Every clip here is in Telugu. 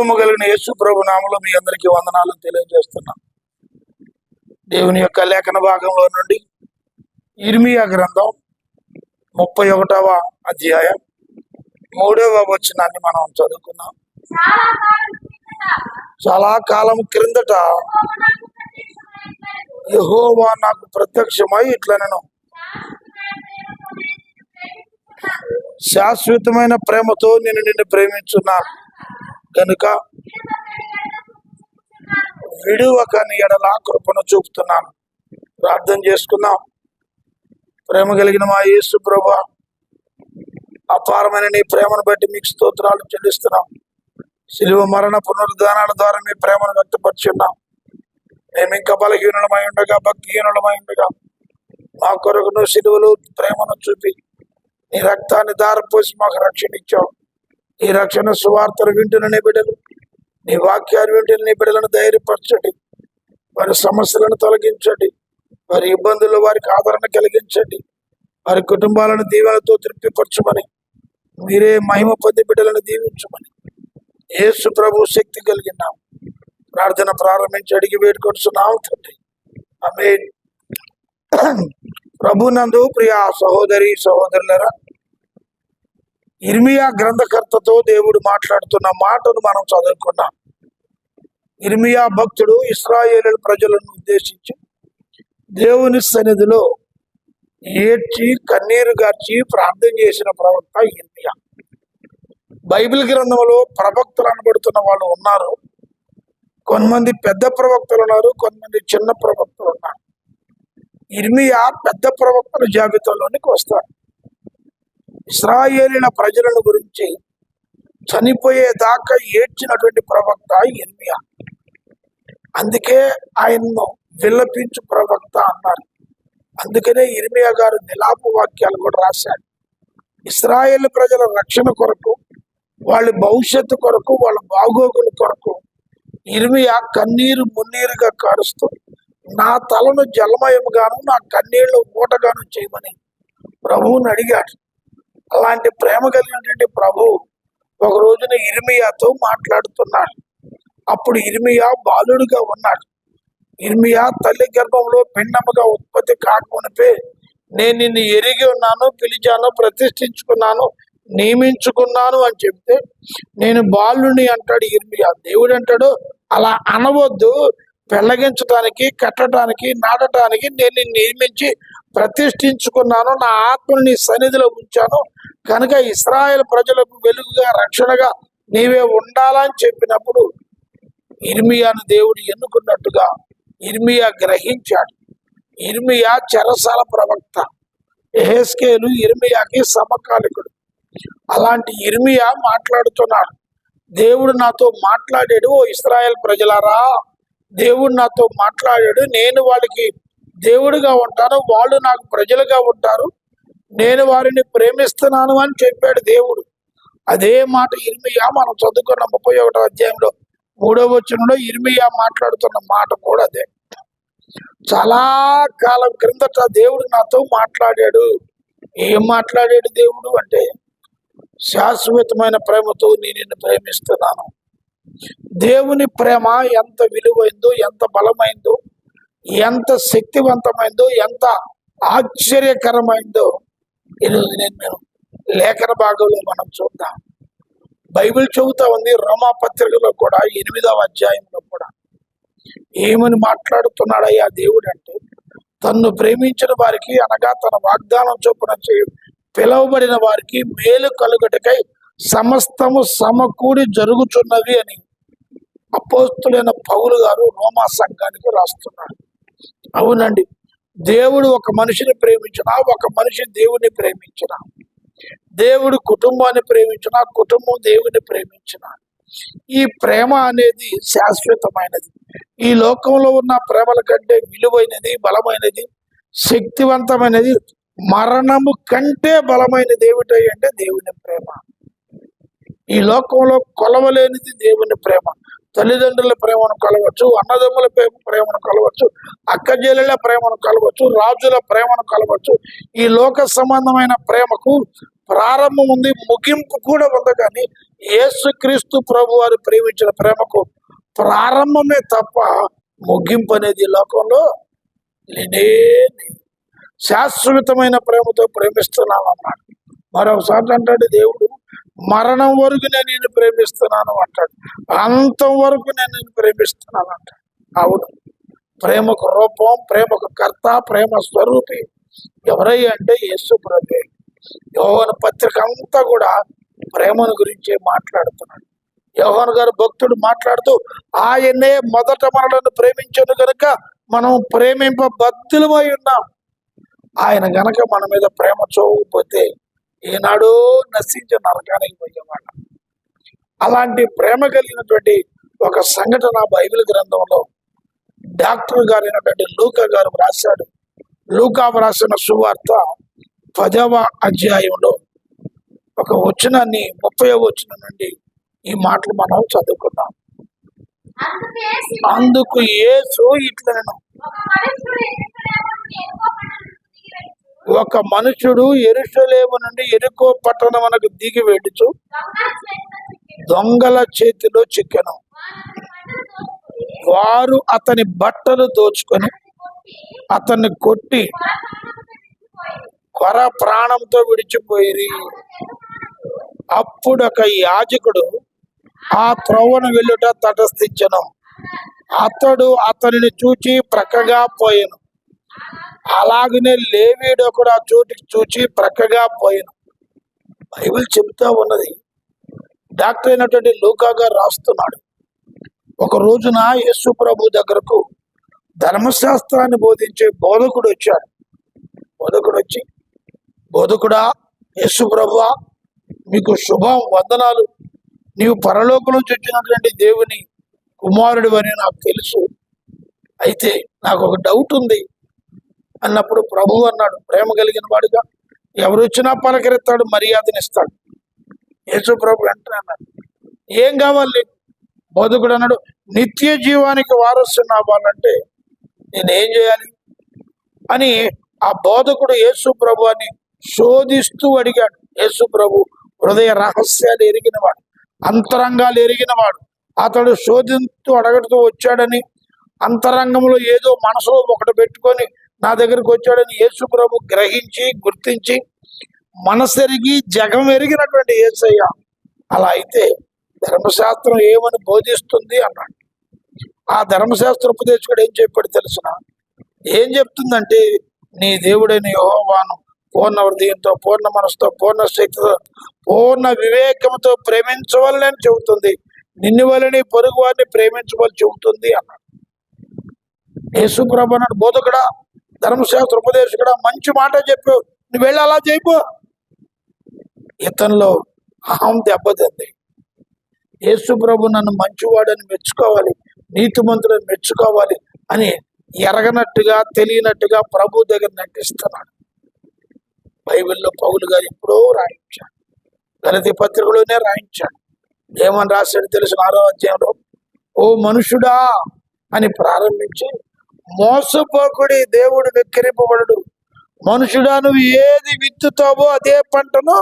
జీవము కలిగిన యేసు ప్రభు నామలో మీ అందరికీ వందనాలు తెలియజేస్తున్నాం. దేవుని యొక్క లేఖన భాగంలో నుండి ఇర్మియా గ్రంథం ముప్పై ఒకటవ అధ్యాయం మూడవ వచనాన్ని మనం చదువుకున్నాం చాలా కాలం క్రిందట యహోవా నాకు ప్రత్యక్షమైన నాకు ప్రత్యక్షమై ఇట్లా నేను శాశ్వతమైన ప్రేమతో నేను నిన్ను ప్రేమించున్నాను. కనుక విడువకని ఎడల కృపను చూపుతున్నాను. ప్రార్థన చేసుకుందాం. ప్రేమ కలిగిన మా యేసు ప్రభ అపారమైన నీ ప్రేమను బట్టి మీకు స్తోత్రాలు చెల్లిస్తున్నాం. శిలువ మరణ పునరుద్ధానాల ద్వారా మీ ప్రేమను వ్యక్తపరుచున్నాం. మేము ఇంకా బలహీనులమై ఉండగా భక్తిహీనులమై ఉండగా మా కొరకును శిలువలు ప్రేమను చూపి నీ రక్తాన్ని దారపోసి మాకు రక్షణ ఇచ్చావు. నీ రక్షణ సువార్తలు వింటున్న నీ బిడ్డలు నీ వాక్యాలు వింటున్న నీ బిడ్డలను ధైర్యపరచండి. వారి సమస్యలను తొలగించండి. వారి ఇబ్బందులు వారికి ఆదరణ కలిగించండి. వారి కుటుంబాలను దీవెనతో తృప్తిపరచమని మీరే మహిమ పొంది బిడ్డలను దీవించమని. ఏసు ప్రభు శక్తి కలిగినాం ప్రార్థన ప్రారంభించి అడిగి వేడుకొడుచున్నాం తండ్రి. ఆమె ప్రభునందు ప్రియ సహోదరి సహోదరులరా ఇర్మియా గ్రంథకర్తతో దేవుడు మాట్లాడుతున్న మాటను మనం చదువుకున్నాం ఇర్మియా భక్తుడు ఇస్రాయేలు ప్రజలను ఉద్దేశించి దేవుని సన్నిధిలో ఏడ్చి కన్నీరు గార్చి ప్రార్థన చేసిన ప్రవక్త ఇర్మియా బైబిల్ గ్రంథంలో ప్రవక్తలు అనబడుతున్న వాళ్ళు ఉన్నారు. కొంతమంది పెద్ద ప్రవక్తలు ఉన్నారు కొంతమంది చిన్న ప్రవక్తలు ఉన్నారు. ఇర్మియా పెద్ద ప్రవక్తల జాబితాలోనికి వస్తారు ఇస్రాయేలిన ప్రజలను గురించి చనిపోయేదాకా ఏడ్చినటువంటి ప్రవక్త ఇర్మియా అందుకే ఆయన్ను విల్లపించు ప్రవక్త అన్నారు. అందుకనే ఇర్మియా గారు నిలాప వాక్యాలు కూడా రాశారు. ఇస్రాయేల్ ప్రజల రక్షణ కొరకు వాళ్ళ భవిష్యత్తు కొరకు వాళ్ళ బాగోగుల కొరకు ఇర్మియా కన్నీరు మున్నీరుగా కారుస్తూ నా తలను జలమయముగాను నా కన్నీళ్ళు మూటగాను చేయమని ప్రభువుని అడిగాడు. అలాంటి ప్రేమ కలిగినటువంటి ప్రభు ఒక రోజున ఇర్మియాతో మాట్లాడుతున్నాడు. అప్పుడు ఇర్మియా బాలుడుగా ఉన్నాడు. ఇర్మియా తల్లి గర్భంలో పిండముగా ఉత్పత్తి కాకమునిపే నేను నిన్ను ఎరిగి ఉన్నాను పిలిచాను ప్రతిష్ఠించుకున్నాను నియమించుకున్నాను అని చెప్తే నేను బాలుని అంటాడు ఇర్మియా. దేవుడు అంటాడు అలా అనవద్దు. పెళ్ళగించడానికి కట్టడానికి నాటడానికి నేను నియమించి ప్రతిష్ఠించుకున్నాను నా ఆత్మను నీ సన్నిధిలో ఉంచాను. కనుక ఇస్రాయల్ ప్రజలకు వెలుగుగా రక్షణగా నీవే ఉండాలని చెప్పినప్పుడు ఇర్మియాను దేవుడు ఎన్నుకున్నట్టుగా ఇర్మియా గ్రహించాడు. ఇర్మియా చెరసాల ప్రవక్త. ఎహెస్కేలు ఇర్మియాకి సమకాలికుడు. అలాంటి ఇర్మియా మాట్లాడుతున్నాడు. దేవుడు నాతో మాట్లాడాడు ఓ ఇస్రాయల్ ప్రజలారా దేవుడు నాతో మాట్లాడాడు నేను వాళ్ళకి దేవుడిగా ఉంటాను వాళ్ళు నాకు ప్రజలుగా ఉంటారు నేను వారిని ప్రేమిస్తున్నాను అని చెప్పాడు దేవుడు. అదే మాట ఇర్మియా మనం చదువుకున్న ముప్పై ఒకటో అధ్యాయంలో మూడో వచనంలో ఇర్మియా మాట్లాడుతున్న మాట కూడా అదే. చాలా కాలం క్రిందట దేవుడు నాతో మాట్లాడాడు. ఏం మాట్లాడాడు దేవుడు అంటే శాశ్వతమైన ప్రేమతో నేను నిన్ను ప్రేమిస్తున్నాను. దేవుని ప్రేమ ఎంత విలువైందో ఎంత బలమైందో ఎంత శక్తివంతమైందో ఎంత ఆశ్చర్యకరమైందో ఈరోజు నేను మేము లేఖన భాగంలో మనం చూద్దాం. బైబిల్ చెబుతా ఉంది రోమా పత్రికలో కూడా ఎనిమిదవ అధ్యాయంలో కూడా. ఏమని మాట్లాడుతున్నాడయ్యా దేవుడు అంటే తన్ను ప్రేమించిన వారికి అనగా తన వాగ్దానం చొప్పున పిలువబడిన వారికి మేలు కలుగటకై సమస్తము సమకూడి జరుగుతున్నవి అని అపోస్తుడైన పౌలు గారు రోమా సంఘానికి రాస్తున్నాడు అవునండి. దేవుడు ఒక మనిషిని ప్రేమించిన ఒక మనిషి దేవుని ప్రేమించిన దేవుడు కుటుంబాన్ని ప్రేమించిన కుటుంబం దేవుని ప్రేమించిన ఈ ప్రేమ అనేది శాశ్వతమైనది. ఈ లోకంలో ఉన్న ప్రేమల కంటే విలువైనది బలమైనది శక్తివంతమైనది మరణము కంటే బలమైనది ఏమిటై అంటే దేవుని ప్రేమ. ఈ లోకంలో కొలవలేనిది దేవుని ప్రేమ. తల్లిదండ్రుల ప్రేమను కలవచ్చు అన్నదమ్ముల ప్రేమ ప్రేమను కలవచ్చు అక్కజేల ప్రేమను కలవచ్చు రాజుల ప్రేమను కలవచ్చు. ఈ లోక సంబంధమైన ప్రేమకు ప్రారంభం ఉంది ముగింపు కూడా ఉంది. కానీ యేసుక్రీస్తు ప్రభు వారు ప్రేమించిన ప్రేమకు ప్రారంభమే తప్ప ముగింపు అనేది లోకంలో లేనే శాశ్వతమైన ప్రేమతో ప్రేమిస్తున్నాను అన్నాడు. మరొకసారి అంటాడు దేవుడు మరణం వరకు నేను నిన్ను ప్రేమిస్తున్నాను అంటాడు. అంతం వరకు నేను నిన్ను ప్రేమిస్తున్నాను అంటాడు. అవును. ప్రేమకు రూపం ప్రేమకు కర్త ప్రేమ స్వరూపి ఎవరై అంటే యేసు ప్రభే యోహన పత్రిక అంతా కూడా ప్రేమను గురించే మాట్లాడుతున్నాడు. యోహన్ గారు భక్తుడు మాట్లాడుతూ ఆయనే మొదట మనలను ప్రేమించను కనుక మనం ప్రేమింప బద్దులమై ఉన్నాం. ఆయన గనక మన మీద ప్రేమ చూపకపోతే ఈనాడు నశించే నరకానికి పోయేవాళ్ళం. అలాంటి ప్రేమ కలిగినటువంటి ఒక సంఘటన బైబిల్ గ్రంథంలో డాక్టర్ గారు అయినటువంటి లూకా గారు రాశాడు లూకా రాసిన సువార్త పదవ అధ్యాయంలో ఒక వచనాన్ని ముప్పై వచనం నుండి ఈ మాటలు మనం చదువుకుందాం. అందుకే అందుకు యేసు ఇట్లను ఒక మనుషుడు ఎరుసలేము నుండి ఎరుకో పట్టణం ఎరుషలేము నుండి ఎరుకో పట్టణమునకు దిగి వెళ్ళుచు. దొంగల చేతిలో చిక్కెను. వారు అతని బట్టలు దోచుకొని అతన్ని కొట్టి కొర ప్రాణంతో విడిచిపోయి విడిచిపోయిరి. అప్పుడు ఒక యాజకుడు ఆ త్రోవను వెళ్ళుట తటస్థించను. అతడు అతనిని చూచి ప్రక్కగా పోయాను. అలాగనే లేవీడు కూడా ఆ చోటికి చూచి ప్రక్కగా పోయాను. బైబిల్ చెబుతా ఉన్నది డాక్టర్ అయినటువంటి లూకాగా రాస్తున్నాడు. ఒక రోజున యేసు ప్రభు దగ్గరకు ధర్మశాస్త్రాన్ని బోధించే బోధకుడు వచ్చాడు. బోధకుడు వచ్చి బోధకుడా యేసు ప్రభు మీకు శుభం వందనాలు. నీవు పరలోకం నుంచి వచ్చినటువంటి దేవుని కుమారుడు అని నాకు తెలుసు. అయితే నాకు ఒక డౌట్ ఉంది. అన్నప్పుడు ప్రభువు అన్నాడు ప్రేమ కలిగిన వాడుగా ఎవరు వచ్చినా పలకరిస్తాడు మర్యాదనిస్తాడు. యేసు ప్రభు వెంటనే అన్నాడు ఏం కావాలి? బోధకుడు అన్నాడు నిత్య జీవానికి వారసుని అవ్వాలంటే నేనేం చేయాలి? అని ఆ బోధకుడు యేసు ప్రభు అని శోధిస్తూ అడిగాడు. యేసు ప్రభు హృదయ రహస్యాలు ఎరిగినవాడు అంతరంగాలు ఎరిగినవాడు. అతడు శోధిస్తూ అడగడుతూ వచ్చాడని అంతరంగంలో ఏదో మనసులో ఒకటి పెట్టుకొని నా దగ్గరకు వచ్చాడని యేసు ప్రభు గ్రహించి గుర్తించి మనసెరిగి జగం ఎరిగినటువంటి ఏసయ్య అలా అయితే ధర్మశాస్త్రం ఏమని బోధిస్తుంది అన్నాడు. ఆ ధర్మశాస్త్ర ఉపదేశకుడు ఏం చెప్పాడు తెలుసిన? ఏం చెప్తుందంటే నీ దేవుడైన యోహోవాను పూర్ణ హృదయంతో పూర్ణ మనసుతో పూర్ణ శక్తితో పూర్ణ వివేకంతో ప్రేమించవల్లని చెబుతుంది. నిన్ను వలని పొరుగు వారిని ప్రేమించవలని చెబుతుంది అన్నాడు. యేసు ప్రభు అన్నాడు బోధకుడా ధర్మశాస్త్ర ఉపదేశకుడు మంచి మాట చెప్పు. నువ్వు వెళ్ళి అలా చేయపో. ఇతనిలో అహం దెబ్బతింది. యేసు ప్రభు నన్ను మంచివాడని మెచ్చుకోవాలి నీతిమంతుడని మెచ్చుకోవాలి అని ఎరగనట్టుగా తెలియనట్టుగా ప్రభు దగ్గర నటిస్తున్నాడు. బైబిల్లో పౌలు గారు ఎప్పుడో రాయించాడు. గణతి పత్రికలోనే రాయించాడు. ఏమని రాశాడు తెలిసిన ఆరో అధ్యాయంలో? ఓ మనుషుడా అని ప్రారంభించి మోసపోకుడి దేవుడు వెక్కిరింపబడు మనుషుడా నువ్వు ఏది విత్తుతావో అదే పంటను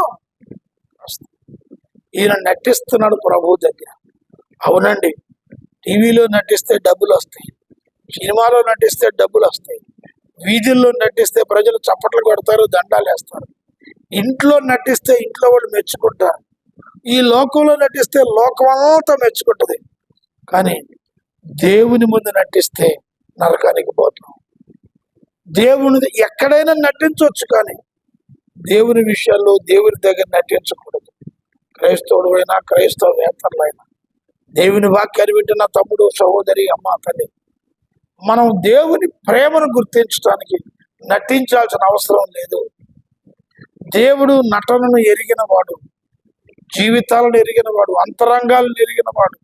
ఈయన నటిస్తున్నాడు ప్రభు దగ్గర. అవునండి టీవీలో నటిస్తే డబ్బులు వస్తాయి సినిమాలో నటిస్తే డబ్బులు వస్తాయి వీధుల్లో నటిస్తే ప్రజలు చప్పట్లు కొడతారు దండాలు వేస్తారు. ఇంట్లో నటిస్తే ఇంట్లో వాళ్ళు మెచ్చుకుంటారు. ఈ లోకంలో నటిస్తే లోకం అంతా మెచ్చుకుంటుంది. కానీ దేవుని ముందు నటిస్తే నరకానికి పోతాం. దేవుని ఎక్కడైనా నటించవచ్చు కానీ దేవుని విషయాల్లో దేవుని దగ్గర నటించకూడదు. క్రైస్తవుడు అయినా క్రైస్తవేతరులైనా దేవుని వాక్యాన్ని వింటున్న తమ్ముడు సహోదరి అమ్మ తల్లి మనం దేవుని ప్రేమను గుర్తించడానికి నటించాల్సిన అవసరం లేదు. దేవుడు నటనను ఎరిగిన వాడు జీవితాలను ఎరిగిన వాడు అంతరంగాలను ఎరిగిన వాడు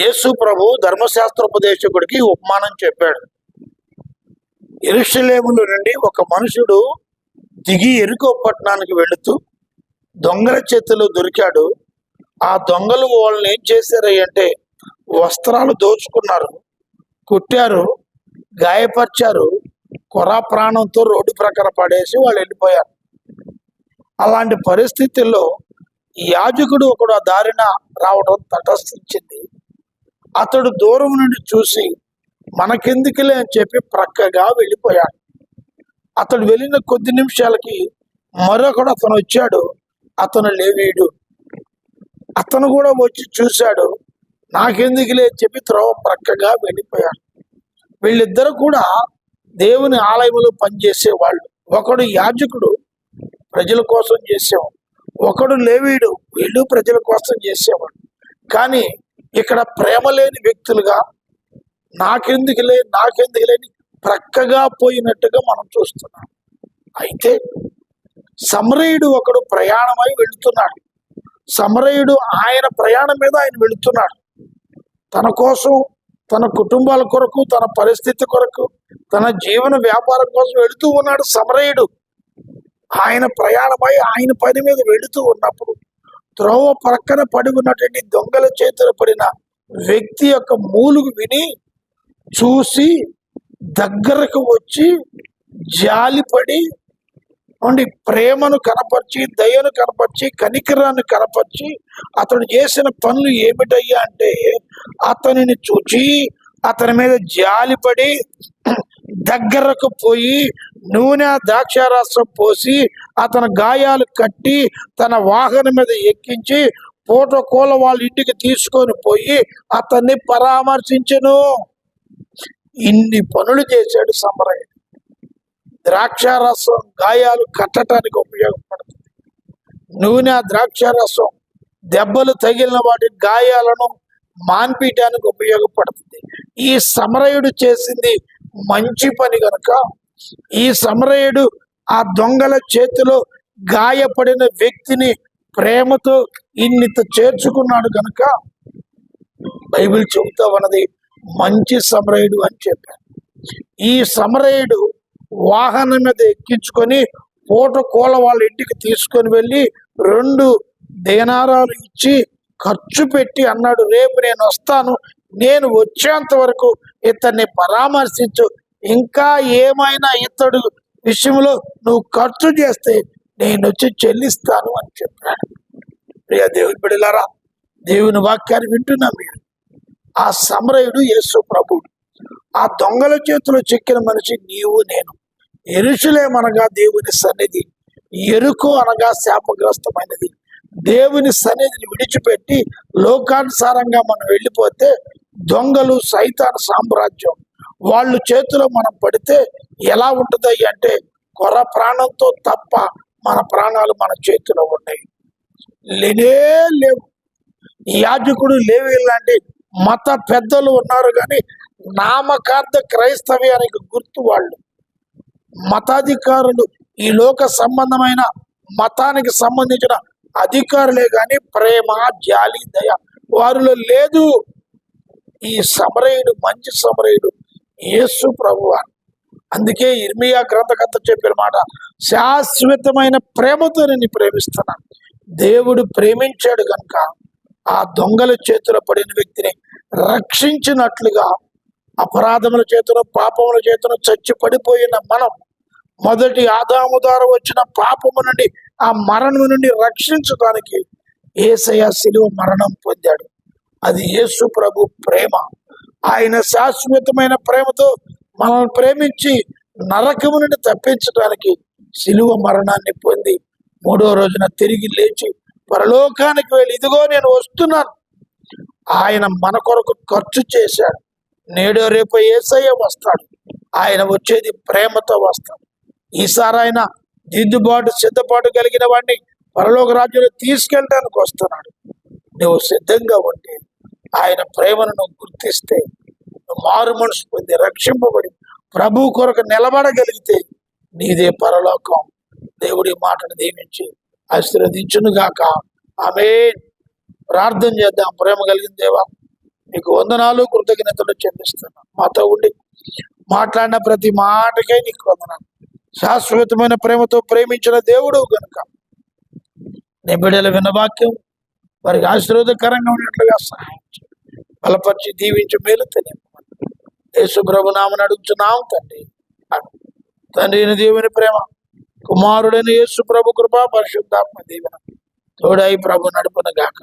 యేసు ప్రభు ధర్మశాస్త్రోపదేశకుడికి ఉపమానం చెప్పాడు. ఎరుషలేములో నుండి ఒక మనుషుడు దిగి ఎరుకో పట్టణానికి వెళుతూ దొంగల చేతిలో దొరికాడు. ఆ దొంగలు వాళ్ళని ఏం చేశారు వస్త్రాలు దోచుకున్నారు. కుట్టారు గాయపరిచారు కొరా ప్రాణంతో రోడ్డు ప్రక్కన పడేసి వాళ్ళు వెళ్ళిపోయారు. అలాంటి పరిస్థితుల్లో యాజకుడు ఒకడు ఆ దారిన రావడం తటస్థించింది. అతడు దూరం నుండి చూసి మనకెందుకులే అని చెప్పి ప్రక్కగా వెళ్ళిపోయాడు. అతడు వెళ్ళిన కొద్ది నిమిషాలకి మరొకడు అతను వచ్చాడు. అతను లేవీడు. అతను కూడా వచ్చి చూశాడు. నాకెందుకులే అని చెప్పి త్రోవ ప్రక్కగా వెళ్ళిపోయాడు. వీళ్ళిద్దరు కూడా దేవుని ఆలయంలో పనిచేసే వాళ్ళు ఒకడు యాజకుడు ప్రజల కోసం చేసేవాడు. ఒకడు లేవీడు వీళ్ళు ప్రజల కోసం చేసేవాడు కానీ ఇక్కడ ప్రేమ లేని వ్యక్తులుగా నాకెందుకులే నాకెందుకులే ప్రక్కగా పోయినట్టుగా మనం చూస్తున్నాం. అయితే సమరయుడు ఒకడు ప్రయాణమై వెళుతున్నాడు. సమరయుడు ఆయన ప్రయాణం మీద ఆయన వెళుతున్నాడు. తన కోసం తన కుటుంబాల కొరకు తన పరిస్థితి కొరకు తన జీవన వ్యాపారం కోసం వెళుతూ ఉన్నాడు సమరయుడు. ఆయన ప్రయాణమై ఆయన పని మీద వెళుతూ ఉన్నప్పుడు త్రోవ ప్రక్కన పడి ఉన్నటువంటి దొంగల చేతులు పడిన వ్యక్తి యొక్క మూలుగు విని చూసి దగ్గరకు వచ్చి జాలిపడి ఉండి ప్రేమను కనపరిచి దయను కనపరిచి కనికరాన్ని కనపరిచి అతడు చేసిన పనులు ఏమిటయ్యా అంటే అతనిని చూచి అతని మీద జాలిపడి దగ్గరకు పోయి నూనె ద్రాక్షారాసం పోసి అతని గాయాలు కట్టి తన వాహనం మీద ఎక్కించి పూటకోల వాళ్ళ ఇంటికి తీసుకొని పోయి అతన్ని పరామర్శించను. ఇన్ని పనులు చేశాడు సమరయ్య ద్రాక్షారసం గాయాలు కట్టడానికి ఉపయోగపడుతుంది. నూనె ద్రాక్షారసం దెబ్బలు తగిలిన వాటి గాయాలను మాన్పీయటానికి ఉపయోగపడుతుంది. ఈ సమరయుడు చేసింది మంచి పని కనుక ఈ సమరయుడు ఆ దొంగల చేతిలో గాయపడిన వ్యక్తిని ప్రేమతో ఇన్నిత చేర్చుకున్నాడు కనుక బైబిల్ చెబుతా ఉన్నది మంచి సమరయుడు అని చెప్పారు ఈ సమరయుడు వాహనం మీద ఎక్కించుకొని పూట కోల వాళ్ళ ఇంటికి తీసుకొని వెళ్ళి రెండు దేనారాలు ఇచ్చి ఖర్చు పెట్టి అన్నాడు రేపు నేను వస్తాను నేను వచ్చేంత వరకు ఇతన్ని పరామర్శించు. ఇంకా ఏమైనా ఇతడు విషయంలో నువ్వు ఖర్చు చేస్తే నేను వచ్చి చెల్లిస్తాను అని చెప్పాడు. ప్రియ దేవుని బిడ్డలారా దేవుని వాక్యాన్ని వింటున్నా మీరు. ఆ సమరయుడు యేసు ప్రభుడు ఆ దొంగల చేతిలో చిక్కిన మనిషి నీవు నేను. ఎరుషులేమనగా దేవుని సన్నిధి ఎరుకు అనగా శాపగ్రస్తమైనది. దేవుని సన్నిధిని విడిచిపెట్టి లోకానుసారంగా మనం వెళ్ళిపోతే దొంగలు సైతాన్ సామ్రాజ్యం. వాళ్ళు చేతిలో మనం పడితే ఎలా ఉంటుంది అంటే కొర ప్రాణంతో తప్ప మన ప్రాణాలు మన చేతిలో ఉన్నాయి. లేనే లేవు. యాజకుడు లేవి లాంటి మత పెద్దలు ఉన్నారు కానీ నామకార్థ క్రైస్తవ్యానికి గుర్తు వాళ్ళు. మతాధికారులు ఈ లోక సంబంధమైన మతానికి సంబంధించిన అధికారులే కానీ ప్రేమ జాలి దయ వారిలో లేదు. ఈ సమరయుడు మంచి సమరయుడు యేసు ప్రభు అందుకే ఇర్మియా గ్రంథకర్త చెప్పిన మాట శాశ్వతమైన ప్రేమతో నేను ప్రేమిస్తున్నాను దేవుడు ప్రేమించాడు కనుక ఆ దొంగల చేతిలో పడిన వ్యక్తిని రక్షించినట్లుగా అపరాధముల చేతను పాపముల చేతను చచ్చి పడిపోయిన మనం మొదటి ఆదాము ద్వారా వచ్చిన పాపము నుండి ఆ మరణం నుండి రక్షించడానికి ఏసయ శిలువ మరణం పొందాడు. అది యేసు ప్రభు ప్రేమ. ఆయన శాశ్వతమైన ప్రేమతో మనల్ని ప్రేమించి నరకము నుండి తప్పించడానికి శిలువ మరణాన్ని పొంది మూడో రోజున తిరిగి లేచి పరలోకానికి వెళ్ళి. ఇదిగో నేను వస్తున్నాను. ఆయన మన కొరకు ఖర్చు చేశాడు. నేడో రేపు ఏసయ్య వస్తాడు. ఆయన వచ్చేది ప్రేమతో వస్తాడు. ఈసారి ఆయన దిద్దుబాటు సిద్ధపాటు కలిగిన వాడిని పరలోక రాజ్యంలో తీసుకెళ్ళడానికి వస్తున్నాడు. నువ్వు సిద్ధంగా ఉంటే ఆయన ప్రేమను నువ్వు గుర్తిస్తే మారు మనసు పొంది రక్షింపబడి ప్రభు కొరకు నిలబడగలిగితే నీదే పరలోకం. దేవుడి మాటను దీవించి. ఆశీర్వదించునుగాక ఆమె ప్రార్థన చేద్దాం. ప్రేమ కలిగిన దేవా నీకు వందనాలు కృతజ్ఞతలు చెల్లిస్తున్నాను మాతో ఉండి మాట్లాడిన ప్రతి మాటకే నీకు వందనాలు. శాశ్వతమైన ప్రేమతో ప్రేమించిన దేవుడు కనుక నీ బిడ్డల వినవాక్యం వారికి ఆశీర్వాదకరంగా ఉన్నట్లుగా సహాయం బలపరిచి దీవించి మేలు తెలియమని యేసు ప్రభు నామని అడుగుతున్నాం తండ్రి. తండ్రిని దేవుని ప్రేమ కుమారుడైన యేసు ప్రభు కృప పరిశుద్ధాత్మ దీవెన తోడై ప్రభు నడుపునగాక.